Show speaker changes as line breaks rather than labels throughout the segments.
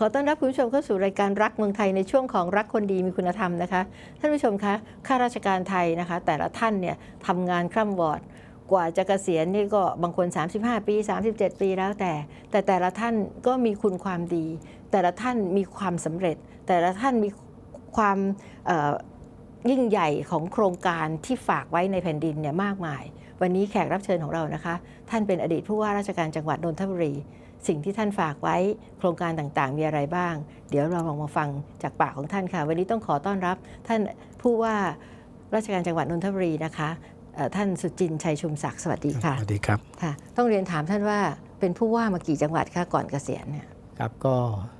ขอต้อนรับคุณผู้ชมเข้าสู่รายการรักเมืองไทยในช่วงของรักคนดีมีคุณธรรมนะคะ ท่านผู้ชมคะข้าราชการไทยนะคะ แต่ละท่านเนี่ยทำงานคร่ำวอด กว่าจะเกษียณนี่ก็บางคน 35 ปี 37 ปีแล้วแต่ แต่แต่ละท่านก็มีคุณความดี แต่ละท่านมีความสำเร็จ แต่ละท่านมีความยิ่งใหญ่ของโครงการที่ฝากไว้ในแผ่นดินเนี่ยมากมาย วันนี้แขกรับเชิญของเรานะคะ ท่านเป็นอดีตผู้ว่าราชการจังหวัดนนทบุรี สิ่งที่ท่านฝากไว้โครงการต่างๆ มีอะไรบ้าง เดี๋ยวเราลองมาฟังจากปากของท่านค่ะ วันนี้ต้องขอต้อนรับท่านผู้ว่าราชการจังหวัดนนทบุรีนะคะ ท่านสุจินต์ชัยชุมศักดิ์สวัสดีค่ะ
สวัสดีครับ
ค่ะ ต้องเรียนถามท่านว่าเป็นผู้ว่ามากี่จังหวัดคะก่อนเกษียณเนี่ย
ครับก็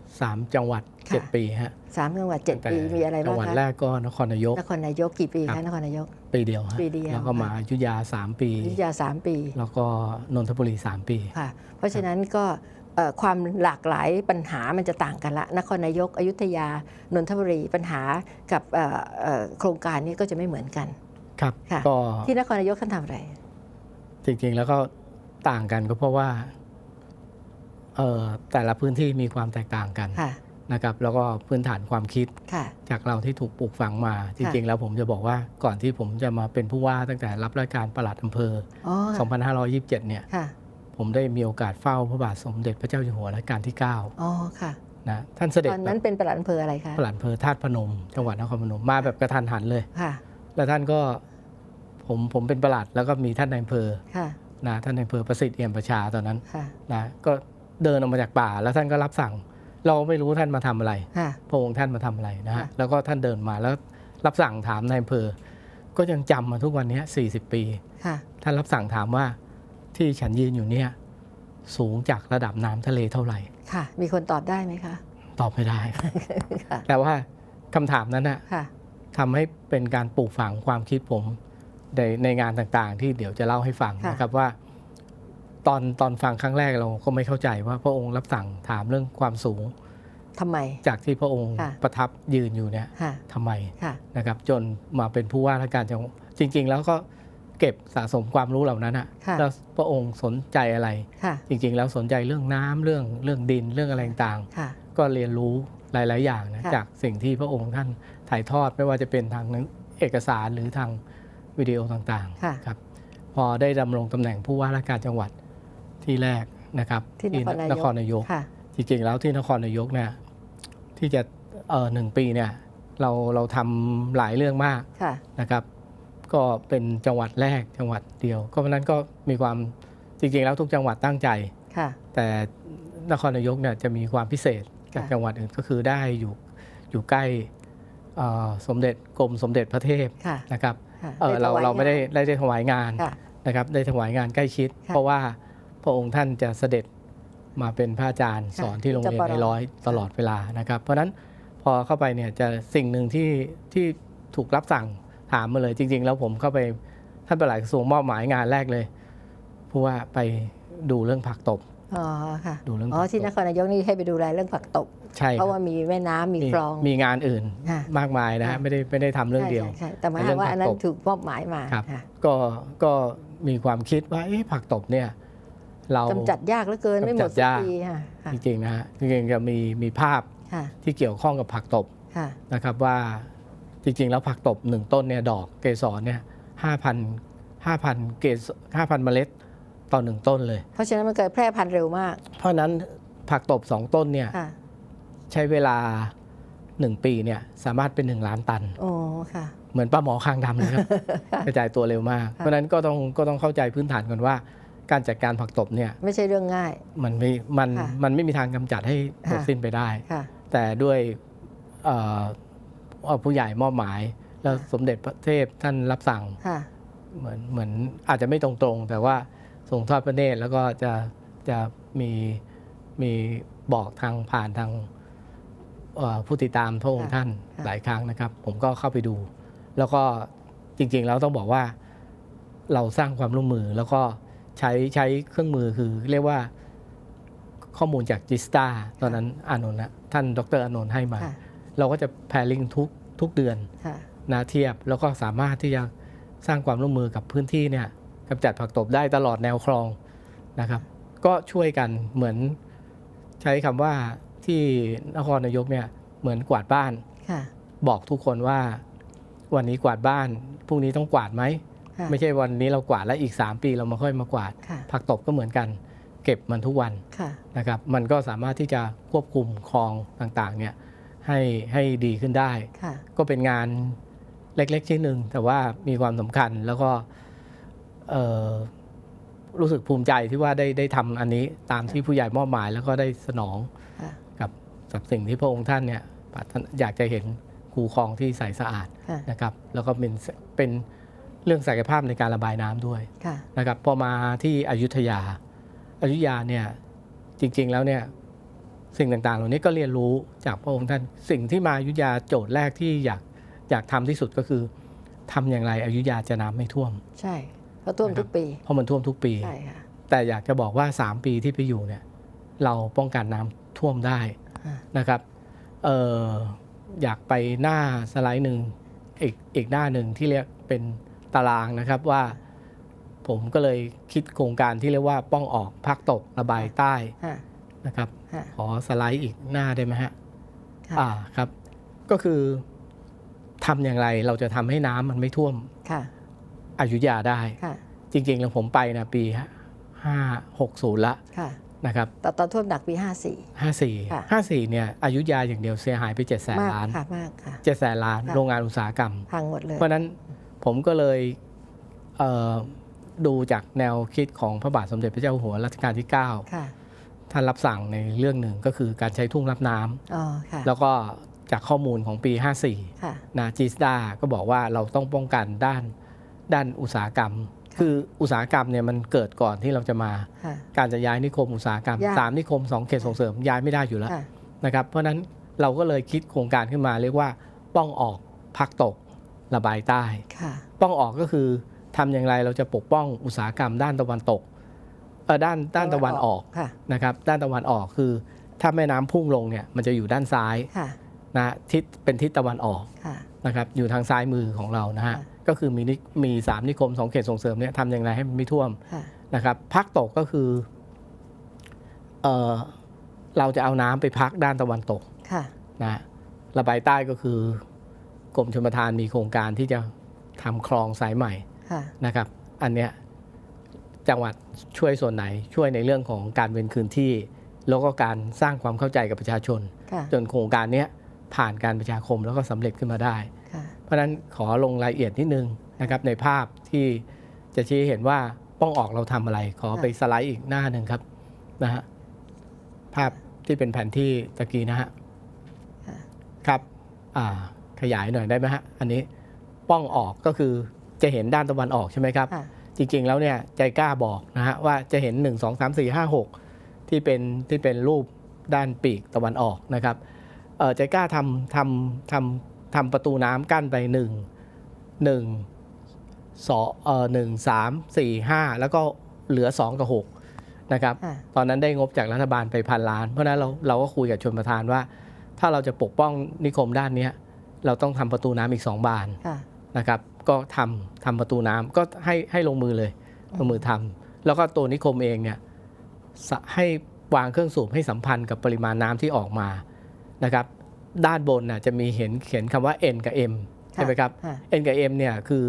3 จังหวัด
ค่ะ
7ปีฮะ
สามจังหวัดเจ็ด
แต่
ปีมีอะไร
จั
บ้าง
หวัด
คะ
แรกก็นครนายก
นครนายกกี่ปี
ครั
คะ
บ
นครนายก
ปีเดียวฮะ
ปีเดียว
แล้วก็มาอยุธยา 3 ปี
อยุธยาสามปี
แล้วก็นนทบุรี 3 ปี
ค่ะ เพราะฉะนั้นก็เอ่อความหลากหลายปัญหามันจะต่างกันละ นครนายกอยุธยานนทบุรีปัญหากับเอ่อเอ่อโครงการนี้ก็จะไม่เหมือนกัน
ครับ
ค่ะ
ก็
ที่นครนายกท่านทำอะไร
จริงๆแล้วก็ต่างกันก็เพราะว่าเอ่อแต่ละพื้นที่มีความแตกต่างกัน
ค่ะ
นะครับ แล้วก็พื้นฐานความคิด
ค่ะ
จากเราที่ถูกปลูกฝังมา จริง ๆ แล้วผมจะบอกว่าก่อนที่ผมจะมาเป็นผู้ว่าตั้งแต่รับราชการปลัดอำเภอ
อ๋อค่ะ
2527 เนี่ย
ค่ะ
ผมได้มีโอกาสเฝ้าพระบาทสมเด็จพระเจ้าอยู่หัวรัชกาลที่
อ๋อ ค่ะ
9 นะ ท่านเสด็จ
ตอนนั้นเป็นปลัดอำเภออะไรคะ
ปลัดอำเภอธาตุพนม จังหวัดนครพนม มาแบบกระทันหันเลย
ค่ะ
แล้วท่านก็ผมผมเป็นปลัดแล้วก็มีท่านนายอำเภอ
ค่ะ
นะท่านนายอำเภอประสิทธิ์เอี่ยมประชาตอนนั้น
ค่ะ
นะก็เดินออกมาจากป่าแล้วท่านก็รับสั่ง เราไม่รู้ท่านมาทำอะไร
ค่ะ
พระองค์ท่านมาทำอะไรนะฮะ
ค่ะ
แล้วก็ท่านเดินมาแล้วรับสั่งถามนายอำเภอ ก็ยังจำมาทุกวันนี้40 ปี
ค่ะ
ท่านรับสั่งถามว่าที่ฉันยืนอยู่เนี่ยสูงจากระดับน้ำทะเลเท่าไหร่
ค่ะ มีคนตอบได้ไหมคะ
ตอบไม่ได้
ค่ะ
แต่ว่าคำถามนั้นน่ะ
ค่ะ
ทำให้เป็นการปลูกฝังความคิดผมในในงานต่างๆ ที่เดี๋ยวจะเล่าให้ฟัง
ค่ะ
นะครับว่า ตอนตอนฟังครั้งแรกเราก็ไม่เข้าใจว่าพระองค์รับสั่งถามเรื่องความสูง
ทำไม
จากที่พระองค์
ค่ะ
ประทับยืนอยู่เนี่ย
ค่ะ
ทำไม
ค่ะ
นะครับ จนมาเป็นผู้ว่าราชการจังหวัดจริง ๆ แล้วก็เก็บสะสมความรู้เหล่านั้นอะ
ค่ะ
แล้วพระองค์สนใจอะไร
ค่ะ
จริง ๆ แล้วสนใจเรื่องน้ำเรื่องเรื่องดินเรื่องอะไรต่าง
ค่ะ
ๆก็เรียนรู้ หลาย ๆ อย่างนะ
ค่ะ
จากสิ่งที่พระองค์ท่านถ่ายทอดไม่ว่าจะเป็นทางหนังเอกสารหรือทางวิดีโอต่าง
ค่ะ
ๆ ครับ พอได้ดำรงตำแหน่งผู้ว่าราชการจังหวัดที่แรกนะครับ
ที่นครนายก
นครนายก
ค่ะ
จริง ๆ แล้วที่นครนายกเนี่ยที่จะเออหนึ่งปีเนี่ยเราเราทำหลายเรื่องมาก
ค่ะ
นะครับ ก็เป็นจังหวัดแรกจังหวัดเดียว ก็เพราะฉะนั้นก็มีความจริงๆ แล้วทุกจังหวัดตั้งใจ
ค่ะ
แต่นครนายกเนี่ยจะมีความพิเศษ จาก
ค่ะ
จังหวัดอื่นก็คือได้อยู่อยู่ใกล้เอ่อสมเด็จกรมสมเด็จพระเทพ
ค่ะ
นะครับ
ค่ะ
เออเรา
ถวย
เราไม่ได้
ง
ได้ได้ถวายงาน
นค่ะ
นะครับได้ถวายงานใกล้ชิด
ค่ะ
เพราะว่าพระองค์ท่านจะเสด็จมาเป็นพระอาจารย์
ค่ะ
สอนที่โรงเรียน
ที่จปร
ในร้อยตลอดเวลานะครับ เพราะฉะนั้นพอเข้าไปเนี่ยจะสิ่งหนึ่งที่ที่ถูกรับสั่งถามมาเลยจริง ๆ แล้วผมเข้าไปท่านประหลัดกระทรวงมอบหมายงานแรกเลยผู้ว่าไปดูเรื่องผักตบ
อ๋อค่ะ
ดูเรื่อง
อ๋อ
ผัก
ที่
ต
น
บ
ครนายกนี่ให้ไปดูแลเรื่องผักตบ
ใช่
เพ
ครั
ราะ
บ
ว่ามีแม่น้ำมีคลอง
มีงานอื่น
ค่ะ
มากมายนะ
ค่ะ
ฮะไม่ได้ไม่ได้ทำเรื่องเดียว
ใช่ใช่แต่หมาย
เรื่
ค
อ
วางมว่าอันนั้น
ผักตบ
ถูกมอบหมายมา
ครับ
ค่ะ
ก็ก็มีความคิดว่าเอ๊ะผักตบเนี่ยเรา
กำจัดยากเหลือเกินไม่หมด
กำจัด
สัก
ยาก
ทีค่ะค่ะ
จริงๆนะฮะจริงๆจะมีมีภาพ
ค่ะ
ที่เกี่ยวข้องกับผักตบ
ค่ะ
นะครับว่าจริงๆ แล้วผักตบหนึ่งต้นเนี่ยดอกเกสรเนี่ยห้าพันห้าพันเกสห้าพันเมล็ด ต่อหนึ่งต้นเลย
เพราะฉะนั้นมันเกิดแพร่พันธุ์เร็วมาก
เพราะฉะนั้นผักตบสองต้นเนี่ย
ค่ะ
ใช้เวลาหนึ่งปีเนี่ยสามารถเป็นหนึ่งล้านตัน
โอ้ค่ะ
เหมือนปลาหมอคางดำเลยครับ กระจายตัวเร็วมาก เพราะฉะนั้นก็ต้องก็ต้องเข้าใจพื้นฐานก่อนว่า การจัดการผักตบเนี่ย
ไม่ใช่เรื่องง่าย
มันไม่มัน
ค่ะ
มันไม่มีทางกำจัดให้หมด
ค่ะ
สิ้นไปได้
ค่ะ
แต่ด้วยเอ่อเอ่อผู้ใหญ่มอบหมาย แล้วสมเด็จพระเทพท่านรับสั่ง
ค่ะ
เหมือนเหมือนอาจจะไม่ตรงๆ แต่ว่า ทรงทอดพระเนตรแล้วก็จะจะมีมีบอกทางผ่านทางเอ่อผู้ติดตามพระองค์
ค่ะ
ท่าน
ค่ะ
หลายครั้งนะครับ ผมก็เข้าไปดู แล้วก็จริงๆแล้วต้องบอกว่าเราสร้างความร่วมมือแล้วก็ใช้ใช้เครื่องมือคือเรียกว่าข้อมูลจากจิสตาตอนนั้นอานนท์นะท่านดรอานนท์ให้มา
ค่ะ
เราก็จะแพลิงทุกทุกเดือน
ค่ะ
นะเทียบแล้วก็สามารถที่จะสร้างความร่วมมือกับพื้นที่เนี่ย กำจัดผักตบได้ตลอดแนวคลองนะครับ ก็ช่วยกันเหมือนใช้คำว่าที่นครนายกเนี่ยเหมือนกวาดบ้าน
ค่ะ
บอกทุกคนว่าวันนี้กวาดบ้านพรุ่งนี้ต้องกวาดไหม
ค่ะ
ไม่ใช่วันนี้เรากวาดแล้วอีก 3 ปีเรามาค่อยมากวาด
ค่ะ
ผักตบก็เหมือนกัน เก็บมันทุกวัน
ค่ะ
นะครับ มันก็สามารถที่จะควบคุมคลองต่างๆเนี่ยให้ให้ดีขึ้นได้
ค่ะ
ก็เป็นงานเล็กๆชิ้นหนึ่งแต่ว่ามีความสำคัญแล้วก็เอ่อ รู้สึกภูมิใจที่ว่าได้ได้ทำอันนี้ตามที่ผู้ใหญ่มอบหมายแล้วก็ได้สนอง
ค่ะ
กับกับสิ่งที่พระองค์ท่านเนี่ยปรารถนาอยากจะเห็นคูคลองที่ใสสะอาด
ค่ะ
นะครับ แล้วก็เป็นเป็นเรื่องศักยภาพในการระบายน้ำด้วย
ค่ะ
นะครับพอมาที่อยุธยาอยุธยาเนี่ยจริง ๆแล้วเนี่ยสิ่งต่างๆ เหล่านี้ก็เรียนรู้จากพระองค์ท่านสิ่งที่มาอยุธยาโจทย์แรกที่อยากอยากทำที่สุดก็คือทำอย่างไรอยุธยาจะน้ำไม่ท่วม
ใช่เพ ราะท่วมทุกปี
เพราะมันท่วมทุกปี
ใช่ค่ะ
แต่อยากจะบอกว่า 3 ปีที่ไปอยู่เนี่ยเราป้องกันน้ำท่วมได้
อ่า
นะครับเอออยากไปหน้าสไลด์หนึ่งอีกอีกหน้าหนึ่งที่เรียกเป็นตารางนะครับว่า ผมก็เลยคิดโครงการที่เรียกว่าป้องออกภาคตกระบายใต้
ค่ะ
นะครับ
ค่ะ
ขอสไลด์อีกหน้าได้ไหมฮะ
ค่ะ
อ่าครับ ก็คือทำอย่างไรเราจะทำให้น้ำมันไม่ท่วม
ค่ะ
อยุธยาได้
ค่ะ
จริงๆแล้วผมไปนะปีห้าหกศูนย์ละ
ค่ะ
นะครับ
ตอนตอนท่วมหนักปี 54
ห้าสี่
ค่ะ
ห้าสี่เนี่ยอยุธยาอย่างเดียวเสียหายไปเจ็ดแสน
มาก
ล้าน
ค่ะมากค่ะ
เจ็ดแสนล้าน
ค่ะ
โรงงานอุตสาหกรรม
พังหมดเลย
เพราะฉะนั้นผมก็เลยเอ่อดูจากแนวคิดของพระบาทสมเด็จพระเจ้าอยู่หัวรัชกาลที่
ค่ะ
9ท่านรับสั่งในเรื่องหนึ่งก็คือการใช้ทุ่งรับน้ำ
อ๋อค่ะ
แล้วก็จากข้อมูลของปี
ค่ะ
54นะจิสดาก็บอกว่าเราต้องป้องกันด้าน ด้านอุตสาหกรรม คืออุตสาหกรรมเนี่ยมันเกิดก่อนที่เราจะมา
ค่ะ
การจะย้ายนิคมอุตสาหกรรม
ยาก
สามนิคมสองเขตส่งเสริมย้ายไม่ได้อยู่แล้ว
ค่ะ
นะครับเพราะฉะนั้นเราก็เลยคิดโครงการขึ้นมาเรียกว่าป้องออกพักตกระบายใต้
ค่ะ
ป้องออกก็คือทำอย่างไรเราจะปกป้องอุตสาหกรรมด้านตะวันตกเออด้านด้านตะวันออก
ค่ะ
นะครับด้านตะวันออกคือ ถ้าแม่น้ำพุ่งลงเนี่ยมันจะอยู่ด้านซ้าย
ค่ะ
นะทิศเป็นทิศตะวันออก
ค่ะ
นะครับอยู่ทางซ้ายมือของเรานะฮะ
ค่ะ
ก็คือมีนิมีสามนิคมสองเขตส่งเสริมเนี่ยทำอย่างไรให้มันไม่ท่วม
ค่ะ
นะครับพักตกก็คือเออเราจะเอาน้ำไปพักด้านตะวันตก
ค่ะ
นะระบายใต้ก็คือกรมชลประทานมีโครงการที่จะทำคลองสายใหม่
ค่ะ
นะครับ อันเนี้ยจังหวัดช่วยส่วนไหนช่วยในเรื่องของการเว้นคืนที่ แล้วก็การสร้างความเข้าใจกับประชาชน
ค่ะ
จนโครงการเนี้ย ผ่านการประชาคมแล้วก็สำเร็จขึ้นมาได้
ค่ะ
เพราะฉะนั้นขอลงรายละเอียดนิดนึงนะครับในภาพที่จะชี้ให้เห็นว่าป้องออกเราทำอะไร ขอไปสไลด์อีกหน้าหนึ่งครับนะฮะภาพที่เป็นแผนที่ตะกี้นะฮะ
ค่ะ
ครับอ่าขยายหน่อยได้ไหมฮะอันนี้ป้องออกก็คือจะเห็นด้านตะวันออกใช่ไหมครับ
ค่ะ
จริงๆแล้วเนี่ยใจกล้าบอกนะฮะว่าจะเห็น 1 2 3 4 5 6 ที่เป็นที่เป็นรูปด้านปีกตะวันออกนะครับเออ ใจกล้าทำทำทำทำประตูน้ำกั้นไป1 1 2เอ่อ1 3 4 5แล้วก็เหลือ2กับ6นะครับ
ค่ะ
ตอนนั้นได้งบจากรัฐบาลไปพันล้าน เพราะฉะนั้นเราเราก็คุยกับชนประธานว่า ถ้าเราจะปกป้องนิคมด้านเนี้ยเราต้องทำประตูน้ำอีก2บาน
ค่ะ
นะครับก็ทำทำประตูน้ำก็ให้ให้ลงมือเลยลงมือทำแล้วก็ตัวนิคมเองเนี่ยสะให้วางเครื่องสูบให้สัมพันธ์กับปริมาณน้ำที่ออกมา นะครับด้านบนน่ะจะมีเห็นเขียนคำว่า N กับ M ใช่ไหมครับ
ค่ะ
N กับ M เนี่ยคือ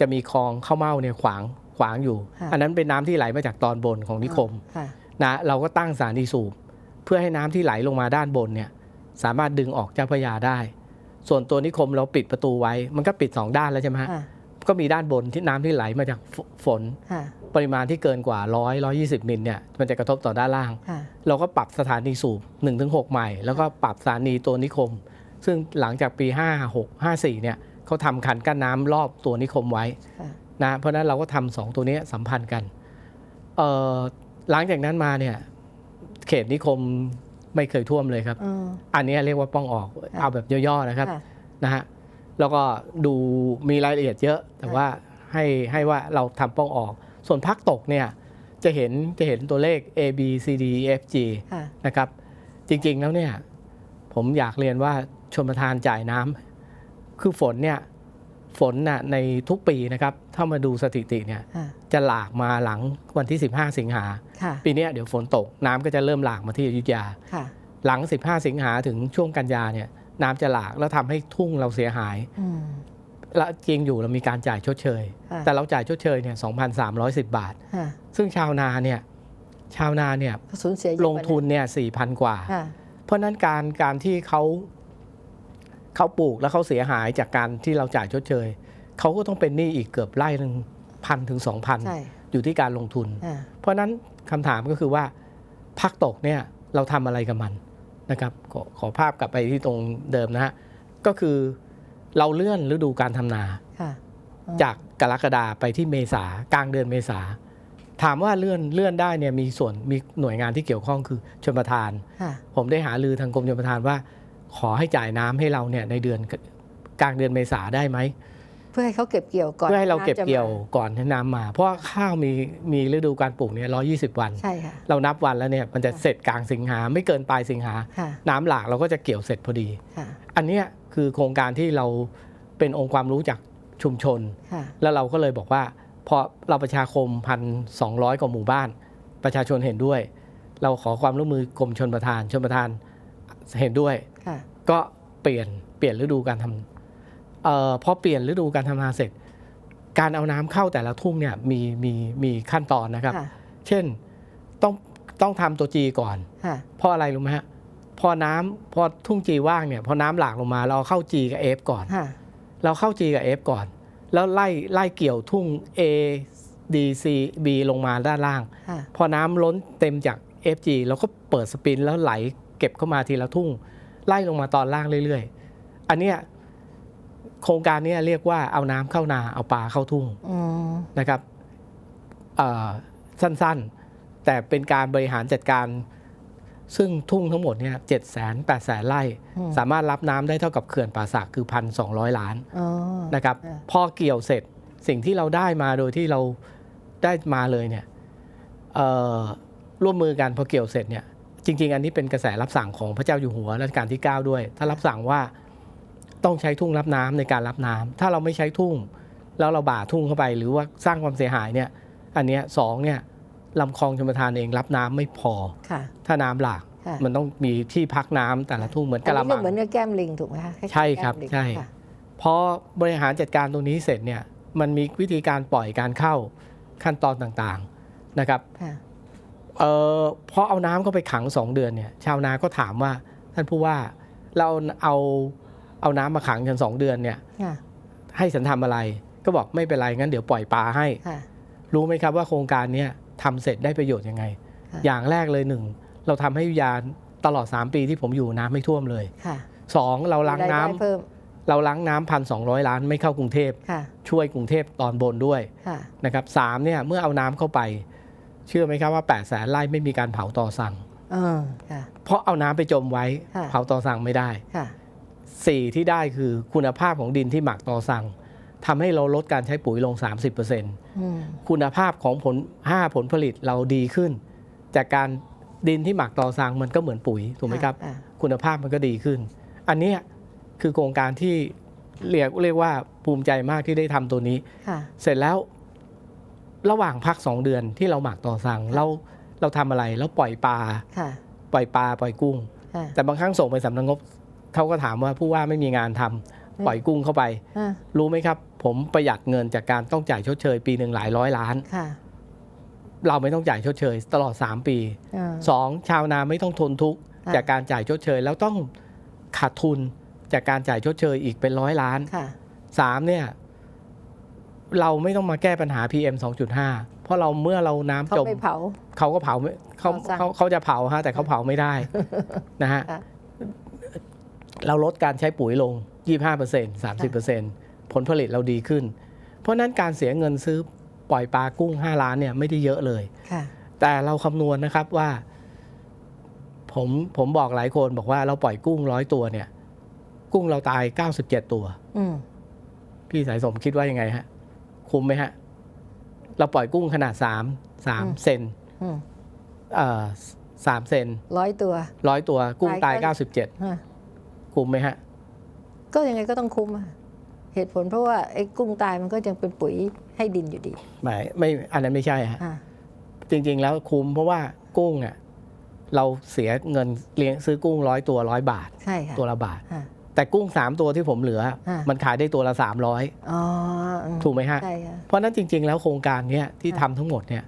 จะมีคลองข้าวเม่าเนี่ยขวางขวางอยู่
ค่ะ
อันนั้นเป็นน้ำที่ไหลมาจากตอนบนของนิคม
ค่ะ
นะเราก็ตั้งสถานีสูบ เพื่อให้น้ำที่ไหลลงมาด้านบนเนี่ยสามารถดึงออกเจ้าพระยาได้ ส่วนตัวนิคมเราปิดประตูไว้ มันก็ปิดสองด้านแล้วใช่ไหมฮะ
ค่ะ
ก็มีด้านบนที่น้ำที่ไหลมาจากฝฝน
ค่ะ
ปริมาณที่เกินกว่า 100 120 มิลเนี่ยมันจะกระทบต่อด้านล่าง
ค่ะ
เราก็ปรับสถานีสูบ1-6ใหม่ แล้วก็ปรับสถานีตัวนิคม ซึ่งหลังจากปี 56 54 เนี่ยเขาทำคันกั้นน้ำรอบตัวนิคมไว้
ค่ะ
นะเพราะฉะนั้นเราก็ทำสองตัวนี้สัมพันธ์กันเอ่อหลังจากนั้นมาเนี่ยเขตนิคมไม่เคยท่วมเลยครับ
อืม
อันนี้เรียกว่าป้องออกเอาแบบย่อๆนะครับ
ค่ะ
นะฮะ แล้วก็ดูมีรายละเอียดเยอะ แต่ว่าให้ให้ว่าเราทำป้องออก ส่วนพักตกเนี่ยจะเห็นจะเห็นตัวเลข A B C D E F G
ค่ะ
นะครับ จริงๆแล้วเนี่ย ผมอยากเรียนว่าชนประทานจ่ายน้ำคือฝนเนี่ยฝนน่ะในทุกปีนะครับ ถ้ามาดูสถิติเนี่ย
ค่ะ
จะหลากมาหลังวันที่ 15 สิงหา
ค่ะ
ปีเนี้ยเดี๋ยวฝนตกน้ำก็จะเริ่มหลากมาที่อยุธยา
ค่ะ
หลัง 15 สิงหาถึงช่วงกันยาเนี่ย น้ำจะหลากแล้วทำให้ทุ่งเราเสียหาย
อืม
และจริงอยู่เรามีการจ่ายชดเชย
ค่ะ
แต่เราจ่ายชดเชยเนี่ย2,310 บาท
ค่ะ
ซึ่งชาวนาเนี่ยชาวนาเนี่ย
สูญเสียเยอะ
ลงทุนเนี่ย4,000กว่า
ค่ะ
เพราะฉะนั้นการการที่เขาเขาปลูกแล้วเขาเสียหายจากการที่เราจ่ายชดเชยเขาก็ต้องเป็นหนี้อีกเกือบไร่หนึ่งพันถึงสองพัน
ใช่
อยู่ที่การลงทุน
ค่ะ
เพราะฉะนั้นคำถามก็คือว่าพักตกเนี่ยเราทำอะไรกับมัน นะครับขอขอภาพกลับไปที่ตรงเดิมนะฮะก็คือเราเลื่อนฤดูการทำนา
ค่ะ
จากกรกฎาไปที่เมษากลางเดือนเมษา ถามว่าเลื่อนเลื่อนได้เนี่ยมีส่วนมีหน่วยงานที่เกี่ยวข้องคือชนประทาน
ค่ะ
ผมได้หาลือทางกรมชลประทานว่า ขอให้จ่ายน้ำให้เราเนี่ยในเดือนกลางเดือนเมษาได้ไหม
เพื่อให้เขาเก็บเกี่ยวก่อน
เพื่อให้เราเก็บ
น้ำจะม
เกี่ยวก่อนให้น้ำมา เพราะว่าข้าวมีมีฤดูการปลูกเนี่ยร้อยี่สิบวัน
ใช่ค่ะ
เรานับวันแล้วเนี่ยมันจะเสร็จกลางสิงหาไม่เกินปลายสิงหา
ค่ะ
น้ำหลากเราก็จะเกี่ยวเสร็จพอดี
ค่ะ
อันเนี้ยคือโครงการที่เราเป็นองค์ความรู้จากชุมชน
ค่ะ
แล้วเราก็เลยบอกว่าพอเราประชาคมพันสองกว่าหมู่บ้าน ประชาชนเห็นด้วย เราขอความร่วมมือกรมชนประทานชนประทานเห็นด้วย
ค่ะ
ก็เปลี่ยนเปลี่ยนฤดูการทำเอ่อพอเปลี่ยนฤดูการทำนาเสร็จ การเอาน้ำเข้าแต่ละทุ่งเนี่ยมีมีมีขั้นตอนนะครับ
ค่ะ
เช่นต้องต้องทำตัวจีก่อน
ค่ะ
เพราะอะไรรู้ไหมฮะพอน้ำพอทุ่งจีว่างเนี่ยพอน้ำหลากลงมาเราเอาเข้าจีกับเอฟก่อน
ค่ะ
เราเข้า G กับ F ก่อน แล้วไล่ไล่เกี่ยวทุ่ง A D C B ลงมาด้านล่าง
ค่ะ
พอน้ำล้นเต็มจาก FG เราก็เปิดสปินแล้วไหลเก็บเข้ามาทีละทุ่ง ไล่ลงมาตอนล่างเรื่อยๆ อันเนี้ย โครงการเนี้ยเรียกว่าเอาน้ำเข้านาเอาปลาเข้าทุ่ง
อืม
นะครับเอ่อสั้นๆ แต่เป็นการบริหารจัดการ ซึ่งทุ่งทั้งหมดเนี่ยเจ็ดแสนแปดแสนไร่
อืม
สามารถรับน้ำได้เท่ากับเขื่อนป่าสักคือพันสองล้าน
อ๋อ
นะครับ
อ่า
พอเกี่ยวเสร็จสิ่งที่เราได้มาโดยที่เราได้มาเลยเนี่ยเอ่อร่วมมือกันพอเกี่ยวเสร็จเนี่ยจริง ๆ อันนี้เป็นกระแสรับสั่งของพระเจ้าอยู่หัวรัชกาลที่ 9 ด้วย ถ้ารับสั่งว่า ต้องใช้ทุ่งรับน้ำในการรับน้ำถ้าเราไม่ใช้ทุ่ง แล้วเราบ่าทุ่งเข้าไป หรือว่าสร้างความเสียหายเนี่ย อันเนี้ยสองเนี่ยลำคลองชมประทานเองรับน้ำไม่พอ
ค่ะ
ถ้าน้ำหลาก
ค่ะ
มันต้องมีที่พักน้ำแต่ละทุ่งเหมือน
อั
กะ
น
ละ
นี้
มั
ก็
ง
เหมือนกับแก้มลิงถูกไหมคะคล้ายๆ
ใช่ครับ
แก้มลิง
ใช่
ค่ะ
พอบริหารจัดการตรงนี้เสร็จเนี่ยมันมีวิธีการปล่อยการเข้าขั้นตอนต่างๆนะครับ
ค่ะ
เอ่อพอเอาน้ำเข้าไปขัง2เดือนเนี่ยชาวนาก็ถามว่าท่านผู้ว่าเราเอา เอาน้ำมาขังกันสองเดือนเนี่ย
ค่ะ
ให้ฉันทำอะไร ก็บอกไม่เป็นไรงั้นเดี๋ยวปล่อยปลาให้
ค่ะ
รู้ไหมครับว่าโครงการเนี้ยทำเสร็จได้ประโยชน์ยังไง
ค่ะ
อย่างแรกเลยหนึ่งเราทำให้ยาตลอด 3 ปีที่ผมอยู่น้ำไม่ท่วมเลย
ค่ะ
สองเราล้างน้ำ
รยได้เพิ่ม
เราล้างน้ำพันสองล้านไม่เข้ากรุงเทพ
ค่ะ
ช่วยกรุงเทพตอนบนด้วย
ค่ะ
นะครับสามเนี่ยเมื่อเอาน้ำเข้าไป เชื่อไหมครับว่า8ปดแสนไร่ไม่มีการเผาต่อสั่ง
เออค่ะ
เพราะเอาน้ำไปจมไว้
ค่ะ
เผาต่อสั่งไม่ได้
ค่ะ
สี่ที่ได้คือคุณภาพของดินที่หมักต่อสั่งทำให้เราลดการใช้ปุ๋ยลง 30%
อืม
คุณภาพของผล 5 ผลผลิตเราดีขึ้น จากการดินที่หมักต่อสั่งมันก็เหมือนปุ๋ยถูกไหมครับ
อ่า
คุณภาพมันก็ดีขึ้น อันเนี้ยคือโครงการที่เรียกเรียกว่าภูมิใจมากที่ได้ทำตัวนี้
ค่ะ
เสร็จแล้ว ระหว่างพักสองเดือนที่เราหมักต่อสั่งเราเราทำอะไรเราปล่อยปลา
ค่ะ
ปล่อยปลาปล่อยกุ้ง
ค่ะ
แต่บางครั้งส่งไปสำนักงบ เขาก็ถามว่าผู้ว่าไม่มีงานทำปล่อยกุ้งเข้าไป
อ่า
รู้ไหมครับ ผมประหยัดเงินจากการต้องจ่ายชดเชย ปีหนึ่งหลายร้อยล้าน
ค่ะ
เราไม่ต้องจ่ายชดเชย ตลอด 3 ปี
อ่า
2. ชาวนาไม่ต้องทนทุกข์
ค่ะ
จากการจ่ายชดเชย แล้วต้องขาดทุนจากการจ่ายชดเชยอีกเป็นร้อยล้าน
ค่ะ
3เนี่ย เราไม่ต้องมาแก้ปัญหา PM 2.5 เพราะเราเมื่อเราน้ำ
เขา
จม
ไม่เผา
เขาก็เผาไม่เขา
เขาสั่ง
เขาเขาจะเผาฮะแต่เขาเผาไม่ได้นะฮะ
ค่ะ
เราลดการใช้ปุ๋ยลง 25% 30%ผลผลิตเราดีขึ้น เพราะฉะนั้นการเสียเงินซื้อปล่อยปลากุ้ง 5 ล้านเนี่ยไม่ได้เยอะเลย
ค่ะ
แต่เราคำนวณนะครับว่า ผมผมบอกหลายคนบอกว่าเราปล่อยกุ้งร้อยตัวเนี่ย กุ้งเราตาย 97 ตัว
อืม
พี่สายสมคิดว่ายังไงฮะ คุ้มไหมฮะ เราปล่อยกุ้งขนาด3สาม
อืม
เซน
อืม
เอ่อสามเซน
ร้อยตัว
ร้อยตัวกุ้ง
ตา
ตายย
ก็
เก้าสิบเจ็ด
ฮะ
คุ้มไหมฮะ
ก็ยังไงก็ต้องคุ้มอะเหตุผลเพราะว่าไอ้กุ้งตายมันก็ยังเป็นปุ๋ยให้ดินอยู่ดี
ไม่ไม่อันนั้นไม่ใช่ฮะ
อ่า
จริง ๆ แล้วคุ้มเพราะว่ากุ้งอะเราเสียเงินเลี้ยงซื้อกุ้งร้อยตัวร้อยบาท
ใช่ค่ะ
ตัวละบาท
อ่า
แต่กุ้งสามตัวที่ผมเหลือ
อ่ามั
มันขายได้ตัวละสามร้อย
อ๋ออืม
ถูกไหมฮะ
ใช่ค่ะ
เพราะฉะนั้นจริง ๆ แล้วโครงการเนี้ยที่
ค่ะ
ทำทั้งหมดเนี่ย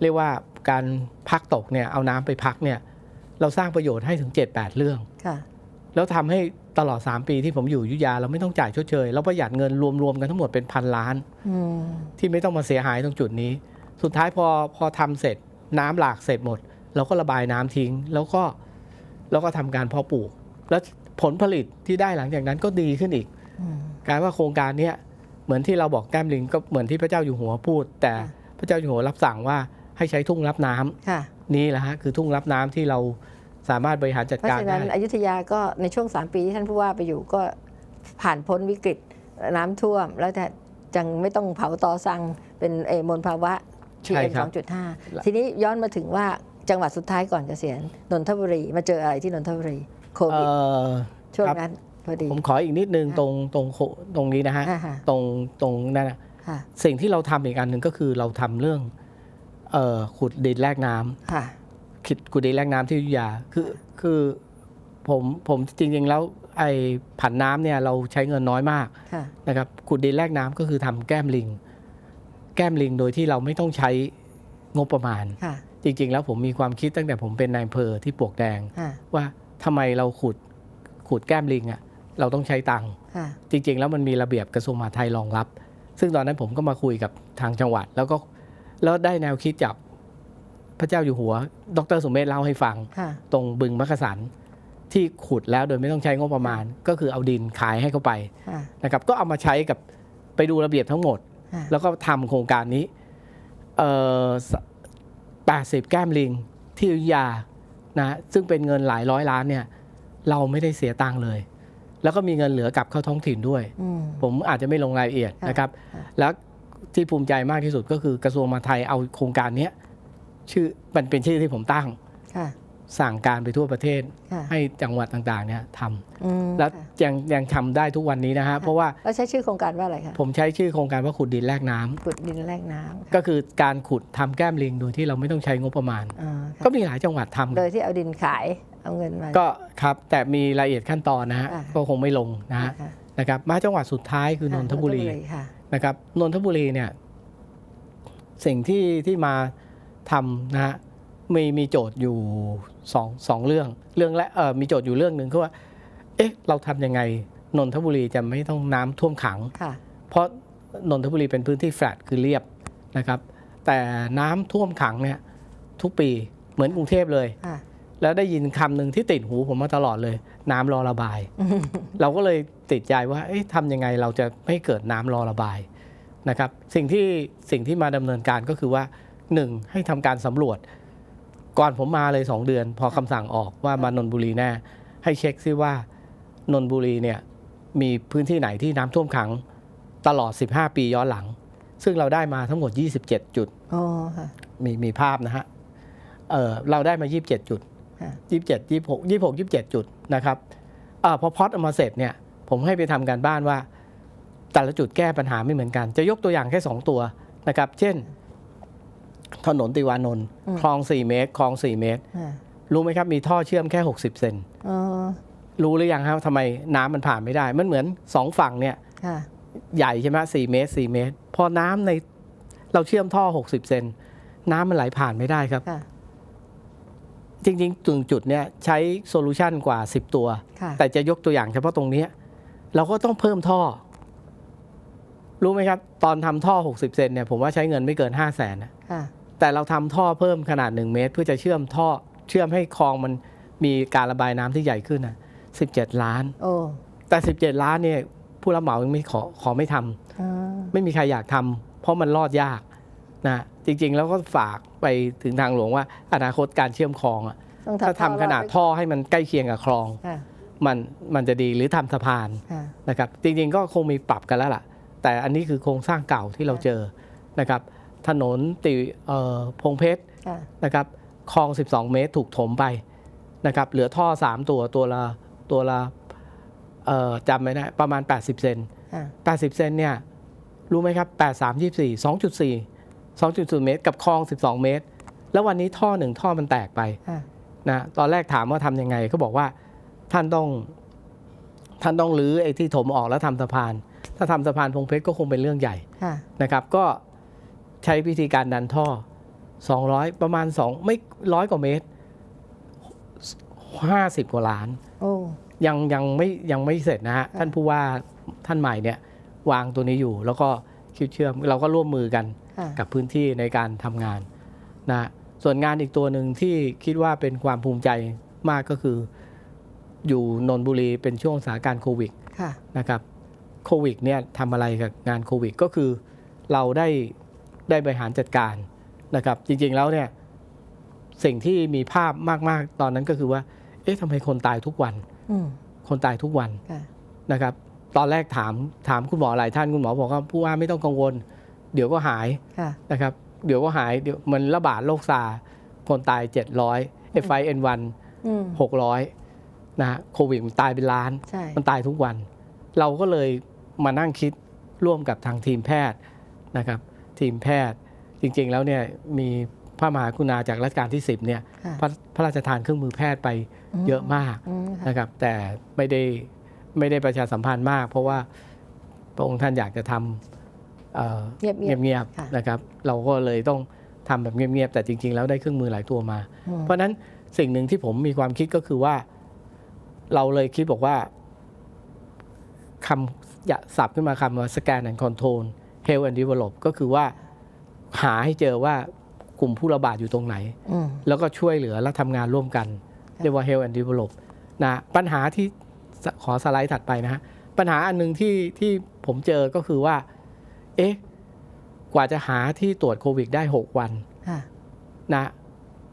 เรียกว่าการพักตกเนี่ยเอาน้ำไปพักเนี่ยเราสร้างประโยชน์ให้ถึง 7-8 เรื่อง
ค่ะ
แล้วทำให้ตลอด 3 ปีที่ผมอยู่อยุธยาเราไม่ต้องจ่ายชดเชยเราประหยัดเงินรวมๆกันทั้งหมดเป็นพันล้าน
อืม
ที่ไม่ต้องมาเสียหายตรงจุดนี้ สุดท้ายพอพอทำเสร็จน้ำหลากเสร็จหมดเราก็ระบายน้ำทิ้ง แล้วก็แล้วก็ทำการเพาะปลูก แล้วผลผลิตที่ได้หลังจากนั้นก็ดีขึ้นอีก
อืม
กลายว่าโครงการเนี้ยเหมือนที่เราบอกแก้มลิงก็เหมือนที่พระเจ้าอยู่หัวพูด แต่
ค่ะ
พระเจ้าอยู่หัวรับสั่งว่าให้ใช้ทุ่งรับน้ำ
ค่ะ
นี่แหละฮะคือทุ่งรับน้ำที่เรา สามารถบริหารจัด
เพราะ
การ
ฉะ
ได้
นั้นอยุธยาก็ในช่วง 3 ปีที่ท่านผู้ว่าไปอยู่ก็ผ่านพ้นวิกฤตน้ำท่วม แล้วจะจังไม่ต้องเผาตอสังเป็นเออมลภาวะ
ใช่
PM
ครับ
2.5 ทีนี้ย้อนมาถึงว่าจังหวัดสุดท้ายก่อนเกษียณนนทบุรีมาเจออะไรที่นนทบุรีโค
เอ่
วิด
อ
ช่วง
ครับ
นั้นพอดี
ผมขออีกนิดนึง
ค่ะ
ตรงตรงโคตรงนี้นะฮะ
อ่าฮะ
ตรงตรงนั่นนะ
ค่ะ
สิ่งที่เราทำอีกอันหนึ่งก็คือเราทำเรื่องเอ่อขุดดินแลกน้ำ
ค่ะ
ขุดขุดดินแลกน้ำที่อยุธยาคือคือผมผมจริงๆแล้วไอ้ผันน้ำเนี่ยเราใช้เงินน้อยมาก
ค่ะ
นะครับขุดดินแลกน้ำก็คือทำแก้มลิง แก้มลิงโดยที่เราไม่ต้องใช้งบประมาณ
ค่ะ
จริงๆ แล้วผมมีความคิดตั้งแต่ผมเป็นนายอำเภอที่ปลวกแดง
ค่ะ
ว่าทำไมเราขุดขุดแก้มลิงอะ่ะเราต้องใช้ตังค์
ค่ะ
จริง ๆ แล้วมันมีระเบียบกระทรวงมหาดไทยรองรับ ซึ่งตอนนั้นผมก็มาคุยกับทางจังหวัด แล้วก็แล้วได้แนวคิดจาก พระเจ้าอยู่หัว ดรสุเมธเล่าให้ฟัง
ค่ะ
ตรงบึงมักกะสันที่ขุดแล้วโดยไม่ต้องใช้งบประมาณ ก็คือเอาดินขายให้เขาไป
ค่ะ
นะครับก็เอามาใช้กับไปดูระเบียบทั้งหมด
ค่ะ
แล้วก็ทำโครงการนี้เอ่อ80แก้มลิงที่อยุธยานะซึ่งเป็นเงินหลายร้อยล้านเนี่ยเราไม่ได้เสียตังค์เลย แล้วก็มีเงินเหลือกลับเข้าท้องถิ่นด้วย
อืม
ผมอาจจะไม่ลงรายละเอียด
ค่ะ
นะครับ
ค่ะ
แล้วที่ภูมิใจมากที่สุดก็คือกระทรวงมหาดไทยเอาโครงการเนี้ย ชื่อมันเป็นชื่อที่ผมตั้ง
ค่ะ
สั่งการไปทั่วประเทศ
ค่ะ
ให้จังหวัดต่างๆเนี่ยทำ
อืม
แล้ว
ค่ะ
ยังยังทำได้ทุกวันนี้นะฮะเพราะว่า
แล้วใช้ชื่อโครงการว่าอะไรคะ
ผมใช้ชื่อโครงการว่าขุดดินแลกน้ำ
ขุดดินแลกน้ำ
ก็คือการขุดทำแก้มลิงโดยที่เราไม่ต้องใช้งบประมาณ
อ่าค่ะ
ก็มีหลายจังหวัดทำ
โดยที่เอาดินขายเอาเงินมา
ก็ครับแต่มีรายละเอียดขั้นตอนนะฮะ
อ่า
ก็คงไม่ลงนะฮะ
ค่ะ
นะครับมาจังหวัดสุดท้ายคือนนทบุรี
ค่ะ
นะครับนนทบุรีเนี่ยสิ่งที่ที่มา ทำนะฮะมีมีโจทย์อยู่สองสองเรื่อง เรื่องแรกเออมีโจทย์อยู่เรื่องหนึ่งคือว่า เอ๊ะ เราทำยังไงนนทบุรีจะไม่ต้องน้ำท่วมขัง
ค่ะ
เพราะนนทบุรีเป็นพื้นที่แฟลตคือเรียบนะครับ แต่น้ำท่วมขังเนี่ยทุกปีเหมือนกรุงเทพเลย
ค่ะ
แล้วได้ยินคำหนึ่งที่ติดหูผมมาตลอดเลย น้ำรอระบาย เราก็เลยติดใจว่าเอ๊ะทำยังไงเราจะไม่เกิดน้ำรอระบายนะครับ สิ่งที่สิ่งที่มาดำเนินการก็คือว่า หนึ่งให้ทำการสำรวจ ก่อนผมมาเลยสองเดือน พอคำสั่งออกว่ามานนทบุรีแน่ให้เช็คซิว่านนทบุรีเนี่ยมีพื้นที่ไหนที่น้ำท่วมขังตลอด 15 ปีย้อนหลัง ซึ่งเราได้มาทั้งหมด 27 จุด
อ๋อค่ะ
มีมีภาพนะฮะเออเราได้มา 27 จุด
ค่ะ
27 26 26 27 จุดนะครับอาพอพล็อดออกมาเสร็จเนี่ยผมให้ไปทำการบ้านว่า แต่ละจุดแก้ปัญหาไม่เหมือนกัน จะยกตัวอย่างแค่ 2 ตัวนะครับ เช่น ถนนติวานนท์
อืม
คลอง4เมตรคลอง4เมตร
ค่ะ
รู้ไหมครับมีท่อเชื่อมแค่ 60 เซน
อ๋อ
รู้หรือยังครับทำไมน้ำมันผ่านไม่ได้ มันเหมือนสองฝั่งเนี่ย
ค่ะ
ใหญ่ใช่ไหมสี่เมตรสี่เมตร พอน้ำในเราเชื่อมท่อ 60 เซนน้ำมันไหลผ่านไม่ได้ครับ
ค่ะ
จริงๆถึงจุดเนี้ยใช้โซลูชันกว่า 10 ตัว
ค่ะ
แต่จะยกตัวอย่างเฉพาะตรงเนี้ยเราก็ต้องเพิ่มท่อ รู้ไหมครับ ตอนทำท่อ 60 เซนเนี่ยผมว่าใช้เงินไม่เกิน 5 0 0แสนนะ
ค่ะ
แต่เราทำท่อเพิ่มขนาด 1 เมตร เพื่อจะเชื่อมท่อเชื่อมให้คลองมันมีการระบายน้ำที่ใหญ่ขึ้นนะ17 ล้าน
โอ้
แต่ 17 ล้านเนี่ยผู้รับเหมายังไม่ขอขอไม่ทำ
อ่า
ไม่มีใครอยากทำเพราะมันรอดยากนะจริงๆ แล้วก็ฝากไปถึงทางหลวงว่า อนาคตการเชื่อมคลองอะ
ต้อง
ถ้าทำขนาดท่อให้มันใกล้เคียงกับคลอง
ค่ะ
มันมันจะดีหรือทำสะพาน
ค่ะ
นะครับ จริงๆก็คงมีปรับกันแล้วล่ะ แต่อันนี้คือโครงสร้างเก่าที่เราเจอนะครับ ถนนติเอ่อพงเพชร
ค่ะ
นะครับคลอง 12 เมตรถูกถมไปนะครับเหลือท่อ 3 ตัวตัวละตัวละเอ่อจำไม่ได้ประมาณ 80 เซน
ค่ะ
80 เซนเนี่ยรู้ไหมครับ 8 3 24 2.4 2.0 เมตร กับคลอง 12 เมตร แล้ววันนี้ท่อหนึ่งท่อมันแตกไป
ค่ะ
นะตอนแรกถามว่าทำยังไงก็บอกว่าท่านต้องท่านต้องรื้อไอ้ที่ถมออกแล้วทำสะพาน ถ้าทำสะพานพงเพชรก็คงเป็นเรื่องใหญ่
ค่ะ
นะครับ ก็ ใช้วิธีการดันท่อ 200 ประมาณ 2 ไม่ร้อยกว่าเมตร 50 กว่าล้าน
โอ้
ยังยังไม่ยังไม่เสร็จนะฮะ ท่านผู้ว่าท่านใหม่เนี่ย วางตัวนี้อยู่แล้วก็คิดเชื่อมเราก็ร่วมมือกัน
ค่ะ
กับพื้นที่ในการทำงานนะส่วนงานอีกตัวหนึ่งที่คิดว่าเป็นความภูมิใจมากก็คือ อยู่นนทบุรีเป็นช่วงสถานการณ์โควิด
ค่ะ
นะครับโควิดเนี่ยทำอะไรกับงานโควิด ก็คือเราได้ ได้บริหารจัดการนะครับ จริงๆแล้วเนี่ยสิ่งที่มีภาพมากๆ ตอนนั้นก็คือว่า เอ๊ะทำไมคนตายทุกวัน
อืม
คนตายทุกวัน
ค่ะ
นะครับ ตอนแรกถามถามคุณหมอหลายท่านคุณหมอบอกว่าผู้ว่าไม่ต้องกังวล เดี๋ยวก็หาย
ค่ะ
นะครับ เดี๋ยวก็หายเดี๋ยวมันระบาดโรคซาร์คนตาย 700 F1N1
อืม
600นะฮะโควิดมันตายเป็นล้าน
ใช่
มันตายทุกวัน เราก็เลยมานั่งคิดร่วมกับทางทีมแพทย์นะครับ ทีมแพทย์ จริงๆแล้วเนี่ยมีพระมหากรุณาจากรัชกาลที่ 10เนี่ย
ค่ะ
พระพระราชทานเครื่องมือแพทย์ไปเยอะมาก
อืมค่ะ
นะครับแต่ไม่ได้ไม่ได้ประชาสัมพันธ์มาก เพราะว่าพระองค์ท่านอยากจะทำเอ่อ
เงียบเงียบ
เงียบ
ค่ะ
ๆนะครับเราก็เลยต้องทำแบบเงียบๆแต่จริง ๆ แล้วได้เครื่องมือหลายตัวมา เพราะฉะนั้นสิ่งหนึ่งที่ผมมีความคิดก็คือว่า เราเลยคิดบอกว่าคำอย่าสับขึ้นมาคำว่า scan and control health and develop ก็คือว่าหาให้เจอว่ากลุ่มผู้ระบาดอยู่ตรงไหน
อืม
แล้วก็ช่วยเหลือและทำงานร่วมกัน
ค่ะ
เรียกว่า health and develop นะปัญหาที่สขอสไลด์ถัดไปนะฮะปัญหาอันหนึ่งที่ที่ผมเจอก็คือว่า เอ๊ะ กว่าจะหาที่ตรวจโควิดได้ 6 วัน
ค่ะ
นะ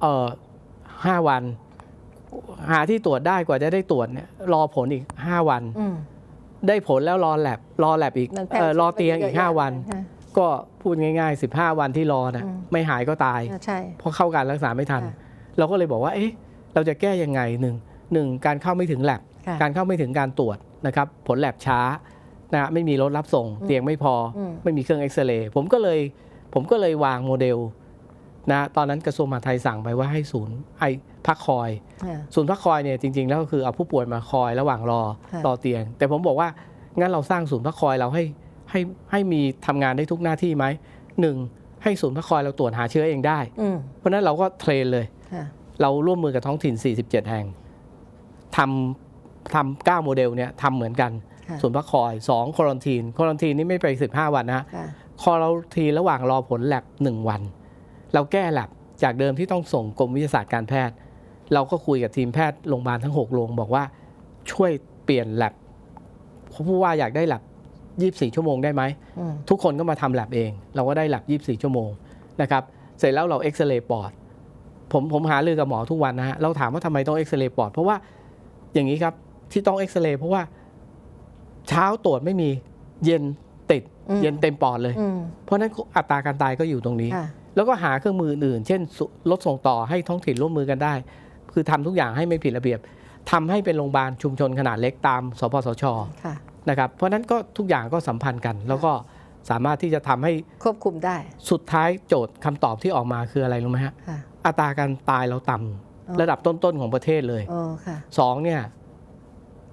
เอ่อห้าวัน หาที่ตรวจได้กว่าจะได้ตรวจเนี่ยรอผลอีก 5 วัน
อืม
ได้ผลแล้วรอแลบรอแลบอีก
มันแพร่
เอ่อรอเตียง
เชื้
อี
อกเยอะ
5วัน
ค่ะ
ก็พูดง่าย ๆ 15 วันที่รอนะ
อืม
ไม่หายก็ตาย
ใช่
เพราะเข้าการรักษาไม่ทัน
ค่ะ
เราก็เลยบอกว่าเอ๊ะเราจะแก้ยังไงหนึ่งหนึ่งการเข้าไม่ถึงแลบ
ค่ะ
การเข้าไม่ถึงการตรวจนะครับผลแลบช้านะไม่มีรถรับส่ง
อืม
เตียงไม่พออ
ม
ไม่มีเครื่องเอ็กซเรย์ผมก็เลยผมก็เลยวางโมเดล นะตอนนั้นกระทรวงมหาดไทยสั่งไปว่าให้ศูนย์ไอพักคอย
ค่ะ
ศูนย์พักคอยเนี่ยจริงๆแล้วก็คือเอาผู้ป่วยมาคอยระหว่างรอ
ค่ะ
รอเตียง แต่ผมบอกว่างั้นเราสร้างศูนย์พักคอยเราให้ให้ให้มีทำงานได้ทุกหน้าที่ไหมหนึ่งให้ศูนย์พักคอยเราตรวจหาเชื้อเองได้
อืม
เพราะฉะนั้นเราก็เทรนเลย
ค่ะ
เราร่วมมือกับท้องถิ่น 47 แห่งทำทำ9โมเดลเนี่ยทำเหมือนกัน
ค่ะ
ศูนย์พักคอย2ควอรันทีนควอรันทีนนี่ไม่ไป 15 วันนะ
ค่ะ
ควอรันทีนระหว่างรอผลแลบ1วัน เราแก้แลบจากเดิมที่ต้องส่งกรมวิทยาศาสตร์การแพทย์ เราก็คุยกับทีมแพทย์โรงพยาบาลทั้ง6โรงบอกว่าช่วยเปลี่ยนแลบผู้ว่าอยากได้แลบ24 ชั่วโมงได้ไหม
อืม
ทุกคนก็มาทำแลบเอง เราก็ได้แลบ24 ชั่วโมงนะครับเสร็จแล้วเราเอ็กซเรย์ปอดผมผมหารือกับหมอทุกวันนะฮะเราถามว่าทำไมต้องเอ็กซเรย์ปอด เพราะว่าอย่างนี้ครับที่ต้องเอ็กซเรย์เพราะว่าเช้าตรวจไม่มีเย็นติด
อืม
เย็นเต็มปอดเลย
อืม
เพราะฉะนั้นอัตราการตายก็อยู่ตรงนี้
ค่ะ
แล้วก็หาเครื่องมืออื่นๆเช่นสุรถส่งต่อให้ท้องถิ่นร่วมมือกันได้ คือทำทุกอย่างให้ไม่ผิดระเบียบทำให้เป็นโรงพยาบาลชุมชนขนาดเล็กตาม สปสช
ค่ะ
นะครับเพราะฉะนั้นก็ทุกอย่างก็สัมพันธ์กัน แล้วก็สามารถที่จะทำให้
ควบคุมได้
สุดท้ายโจทย์คำตอบที่ออกมาคืออะไรรู้ไหมฮะ
ค่ะ
อัตราการตายเราต่ำ
อ๋อ
ระดับต้นๆของประเทศเลย
โอ้ค่ะ
สองเนี่ย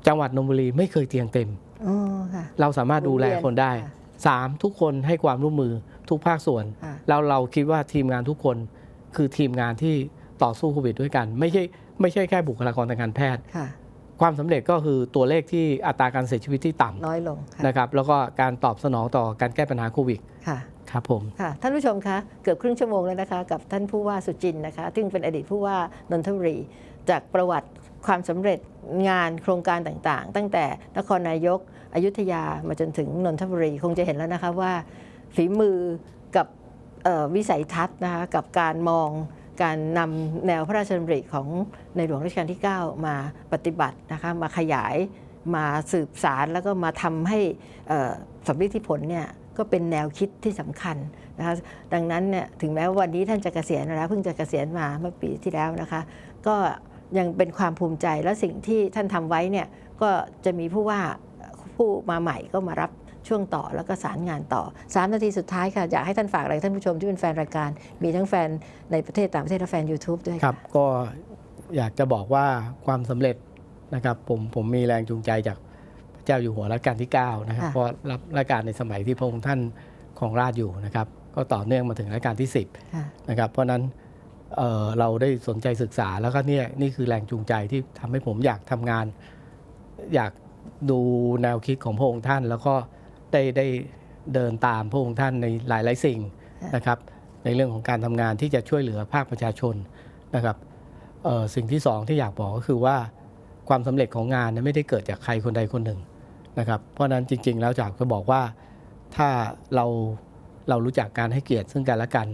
จังหวัดนนทบุรีไม่เคยเตียงเต็ม
โอ้ค่ะ
เราสามารถดูแลคนได้
ค่ะ
สามทุกคนให้ความร่วมมือ ทุกภาคส่วน
ค่ะ
แล้วเราคิดว่าทีมงานทุกคนคือทีมงานที่ต่อสู้โควิดด้วยกัน ไม่ใช่ไม่ใช่แค่บุคลากรทางการแพทย์
ค่ะ
ความสำเร็จก็คือตัวเลขที่อัตราการเสียชีวิตที่ต่
น้อยลงำค่ะ
นะครับแล้วก็การตอบสนองต่อการแก้ปัญหาโควิด
ค่ะ
ครับผม
ค่ะท่านผู้ชมคะเกือบครึ่งชั่วโมงแล้วนะคะ กับท่านผู้ว่าสุจินต์นะคะซึ่งเป็นอดีตผู้ว่านนทบุรี จากประวัติความสำเร็จงานโครงการต่างๆ ตั้งแต่นครนายกอยุธยามาจนถึงนนทบุรี คงจะเห็นแล้วนะคะว่า ฝีมือกับวิสัยทัศน์นะคะกับการมองการนำแนวพระราชดำริของในหลวงรัชกาลที่ 9 มาปฏิบัตินะคะมาขยายมาสืบสารแล้วก็มาทำให้สำลิดที่ผลเนี่ยก็เป็นแนวคิดที่สำคัญนะคะดังนั้นเนี่ยถึงแม้ว่าวันนี้ท่านจะเกษียณแล้วเพิ่งจะเกษียณมาเมื่อปีที่แล้วนะคะ ก็ยังเป็นความภูมิใจและสิ่งที่ท่านทำไว้เนี่ยก็จะมีผู้ว่าผู้มาใหม่ก็มารับ ช่วงต่อแล้วก็สารงานต่อ 3 นาทีสุดท้ายค่ะ อยากให้ท่านฝากอะไรท่านผู้ชมที่เป็นแฟนรายการ มีทั้งแฟนในประเทศต่างประเทศและแฟน YouTube ด้วย
ครับ ก็อยากจะบอกว่าความสำเร็จนะครับผมผมมีแรงจูงใจจากพระเจ้าอยู่หัวรัชกาลที่9นะครับ
ค่ะ
เพราะรับราชการในสมัยที่พระองค์ท่านของราชอยู่นะครับ ก็ต่อเนื่องมาถึงรัชกาลที่ 10
ค่ะ
นะครับเพราะฉะนั้นเอ่อเราได้สนใจศึกษาแล้วก็เนี่ยนี่คือแรงจูงใจที่ทำให้ผมอยากทำงาน อยากดูแนวคิดของพระองค์ท่าน แล้วก็ ได้ได้เดินตามพระองค์ท่านในหลายหลายๆสิ่ง
ค่ะ
นะครับ ในเรื่องของการทำงานที่จะช่วยเหลือภาคประชาชนนะครับเอ่อสิ่งที่สองที่อยากบอกก็คือว่าความสำเร็จของงานเนี่ยไม่ได้เกิดจากใครคนใดคนหนึ่งนะครับ เพราะฉะนั้นจริง ๆ แล้วจากจะบอกว่าถ้าเราเรารู้จักการให้เกียรติซึ่งกันและกัน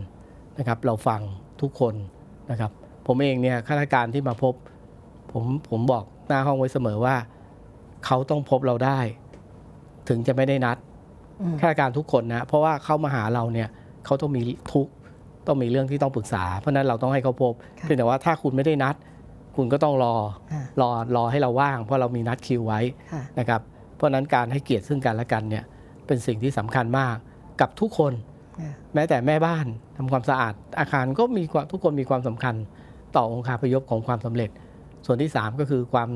นะครับ เราฟังทุกคนนะครับ ผมเองเนี่ยข้าราชการที่มาพบ ผมผมบอกหน้าห้องไว้เสมอว่า เขาต้องพบเราได้ ถึงจะไม่ได้นัด
อืม
ข้าราชการทุกคนนะเพราะว่าเขามาหาเราเนี่ยเขาต้องมีทุกข์ต้องมีเรื่องที่ต้องปรึกษา เพราะฉะนั้นเราต้องให้เขาพบ
ค่ะ
เพียงแต่ว่าถ้าคุณไม่ได้นัด คุณก็ต้องรอ
ค่ะ
รอรอให้เราว่าง เพราะเรามีนัดคิวไว้
ค่ะ
นะครับเพราะฉะนั้นการให้เกียรติซึ่งกันและกันเนี่ยเป็นสิ่งที่สำคัญมากกับทุกคน
ค่ะ
แม้แต่แม่บ้านทำความสะอาดอาคารก็มีความทุกคนมีความสำคัญต่อองค์คาพยพของความสำเร็จ ส่วนที่ 3 ก็คือความ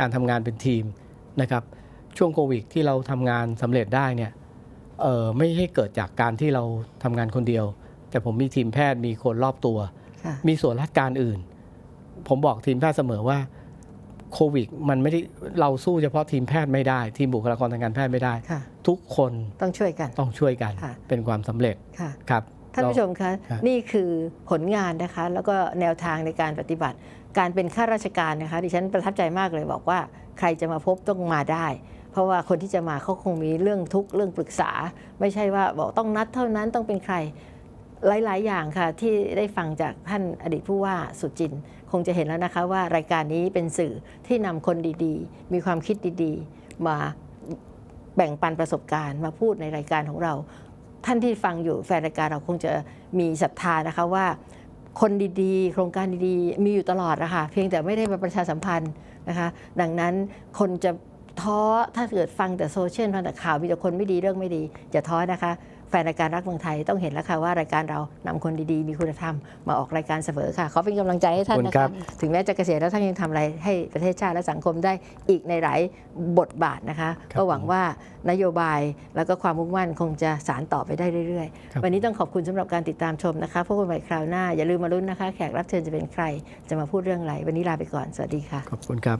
การทำงานเป็นทีมนะครับช่วงโควิดที่เราทำงานสำเร็จได้เนี่ย เออไม่ใช่เกิดจากการที่เราทำงานคนเดียว แต่ผมมีทีมแพทย์มีคนรอบตัว
ค่ะ
มีส่วนราชการอื่น ผมบอกทีมแพทย์เสมอว่าโควิด มันไม่ได้เราสู้เฉพาะทีมแพทย์ไม่ได้ ทีมบุคลากรทางการแพทย์ไม่ได้
ค่ะ
ทุกคน
ต้องช่วยกัน
ต้องช่วยกัน
ค่ะ
เป็นความสำเร็จ
ค่ะ
ครับ
ท่านผู้ชมคะ
ครับ
นี่คือผลงานนะคะ แล้วก็แนวทางในการปฏิบัติ การเป็นข้าราชการนะคะ ดิฉันประทับใจมากเลยบอกว่าใครจะมาพบต้องมาได้ เพราะว่าคนที่จะมาเขาคงมีเรื่องทุกข์เรื่องปรึกษา ไม่ใช่ว่าบอกต้องนัดเท่านั้นต้องเป็นใครหลาย ๆ อย่างค่ะที่ได้ฟังจากท่านอดีตผู้ว่าสุจิน คงจะเห็นแล้วนะคะว่ารายการนี้เป็นสื่อที่นำคนดีๆ มีความคิดดีๆ มาแบ่งปันประสบการณ์มาพูดในรายการของเรา ท่านที่ฟังอยู่แฟนรายการเราคงจะมีศรัทธานะคะว่า คนดีๆ โครงการดีๆ มีอยู่ตลอดนะคะเพียงแต่ไม่ได้มาประชาสัมพันธ์นะคะ ดังนั้นคนจะ ท้อถ้าเกิดฟังแต่โซเชียลฟังแต่ข่าวมีแต่คนไม่ดีเรื่องไม่ดีอย่าท้อนะคะ แฟนรายการรักเมืองไทยต้องเห็นแล้วค่ะว่ารายการเรานำคนดีๆ มีคุณธรรมมาออกรายการเสมอค่ะขอเป็นกำลังใจให้ท่าน
ขอบคุ
นะ
ณครั
คะ
บ
ถึงแม้จะเกษียณแล้วท่านยังทำอะไรให้ประเทศชาติและสังคมได้อีกในหลายบทบาทนะคะ
ครับ
ก็หวังว่านโยบายแล้วก็ความมุ่งมั่นคงจะสานต่อไปได้เรื่อย
ครับ
ๆวันนี้ต้องขอบคุณสำหรับการติดตามชมนะคะพบกันใหม่คราวหน้าอย่าลืมมาลุ้นนะคะ แขกรับเชิญจะเป็นใครจะมาพูดเรื่องอะไรวันนี้ลาไปก่อนสวัสดีค่ะ
ขอบคุณครับ